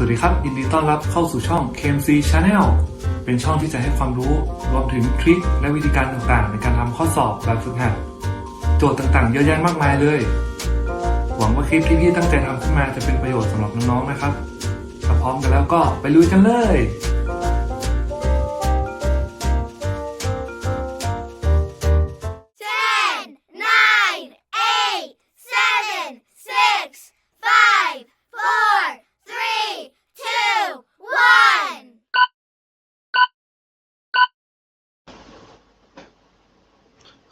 สวัสดีครับยินดีต้อนรับเข้าสู่ช่อง KMC Channel เป็นช่องที่จะให้ความรู้รวมถึงทริคและวิธีการต่างๆ ในการทำข้อสอบแบบฝึกหัด โจทย์ต่างๆ เยอะแยะมากมายเลย หวังว่าคลิปที่พี่ตั้งใจทำขึ้นมาจะเป็นประโยชน์สำหรับน้องๆนะครับถ้าพร้อมกันแล้วก็ไปลุยกันเลย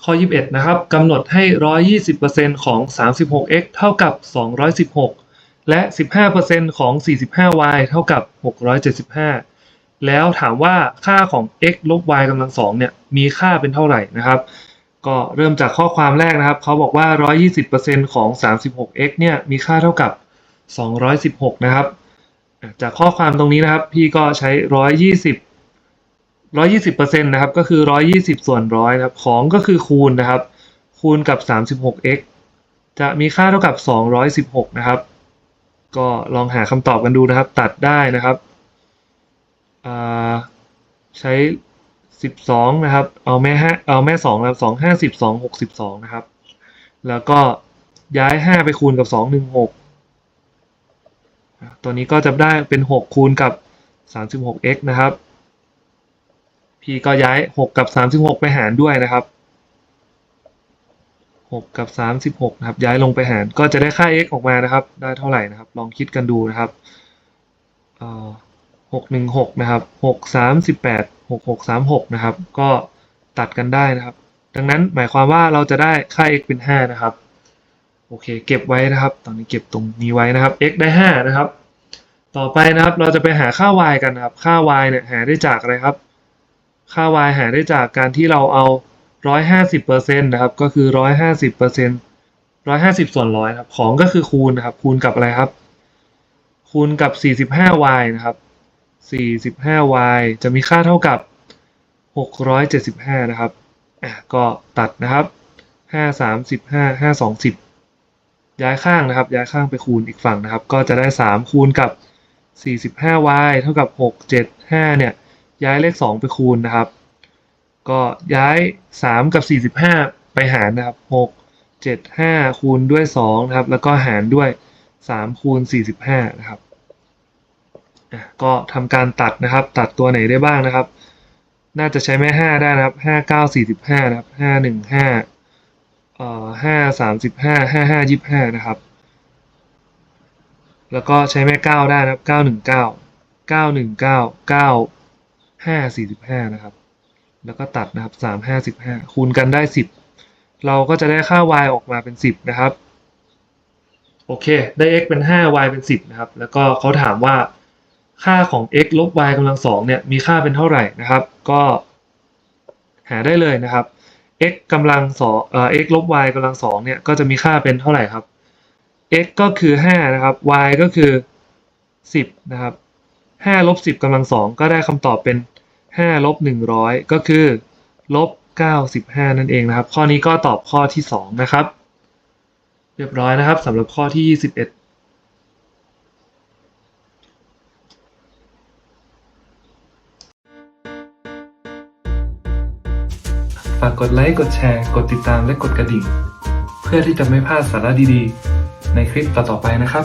ข้อ 21 นะครับกำหนดให้ 120%ของ 36x เท่ากับ 216 และ 15%ของ 45y เท่ากับ 675 แล้วถามว่าค่าของ x ลบ y กำลังสองเนี่ยมีค่าเป็นเท่าไหร่นะครับ ก็เริ่มจากข้อความแรกนะครับ เขาบอกว่า 120%ของ 36x เนี่ยมีค่าเท่ากับ 216 นะครับ จากข้อความตรงนี้นะครับ พี่ก็ใช้ 120 120%นะครับ ก็คือ120ส่วนร้อยนะครับ ของก็คือคูณนะครับ คูณกับ 36x จะมีค่าเท่ากับ216นะครับ ก็ลองหาคำตอบกันดูนะครับ ตัดได้นะครับอ่าใช้12นะครับ เอาแม่ห้าเอาแม่2นะครับ2 50 2 62นะครับ แล้วก็ย้าย5ไปคูณกับ216อะตัวนี้ก็จะได้เป็น6คูณกับ 36x นะครับ พี่ก็ย้าย6กับ36ไปหารด้วยนะครับ6กับ36นะครับย้ายลงไปหารก็จะได้ค่า x ออกมานะครับ ได้เท่าไหร่นะครับ ลองคิดกันดูนะครับเอ่อ616นะครับ6 38 6636นะครับ ก็ตัดกันได้นะครับ ดังนั้นหมายความว่าเราจะได้ค่า x เป็น5นะครับโอเค เก็บไว้นะครับ ตอนนี้เก็บตรงนี้ไว้นะครับ x ได้5นะครับ ต่อไปนะครับเราจะไปหาค่า y กันนะครับ ค่า y เนี่ยหาได้จากอะไรครับ ค่า y หาได้จากการที่เราเอา 150%นะครับ ก็คือ 150% 150 ส่วนร้อยครับ ของก็คือคูณนะครับ คูณกับอะไรครับ คูณกับ 45y นะครับ 45y จะมีค่าเท่ากับ 675 นะครับ อะ ก็ตัดนะครับ 5 35 5 20ย้ายข้างนะครับ ย้ายข้างไปคูณอีกฝั่งนะครับ ก็จะได้ 3 คูณกับ 45y เท่ากับ 675 เนี่ย ย้ายเลข 2 ไปคูณนะครับ ก็ย้าย 3 กับ 45 ไปหารนะครับ 6 7 5 คูณด้วย2นะครับ แล้วก็หารด้วย 3 คูณ 45 นะครับก็ทำการตัดนะครับ ตัดตัวไหนได้บ้างนะครับ น่าจะใช้แม่ 5 ได้นะครับ 5 9 45 นะครับ 5 1 5เอ่อ5 35 5 5 25 นะครับ แล้วก็ใช้แม่ 9 ได้นะครับ 9 1 9 9 1 9 9 ห้าสี่สิบห้านะครับ แล้วก็ตัดนะครับสามห้าสิบห้าคูณกันได้สิบเราก็จะได้ค่า y ออกมาเป็นสิบนะครับ โอเค ได้ x เป็นห้า y เป็นสิบนะครับ แล้วก็เขาถามว่าค่าของ x ลบ y กำลังสองเนี่ย มีค่าเป็นเท่าไหร่นะครับ ก็หาได้เลยนะครับ x กำลังสองเอ่อ x ลบ y กำลังสองเนี่ย ก็จะมีค่าเป็นเท่าไหร่ครับ x ก็คือห้านะครับ y ก็คือสิบนะครับ ห้าลบสิบกำลังสองก็ได้คำตอบเป็นห้าลบหนึ่งร้อยก็คือลบเก้าสิบห้านั่นเองนะครับ ข้อนี้ก็ตอบข้อที่สองนะครับ เรียบร้อยนะครับสำหรับข้อที่ยี่สิบเอ็ดฝากกดไลค์ กดแชร์ กดติดตามและกดกระดิ่ง เพื่อที่จะไม่พลาดสาระดีๆ ในคลิปต่อๆไปนะครับ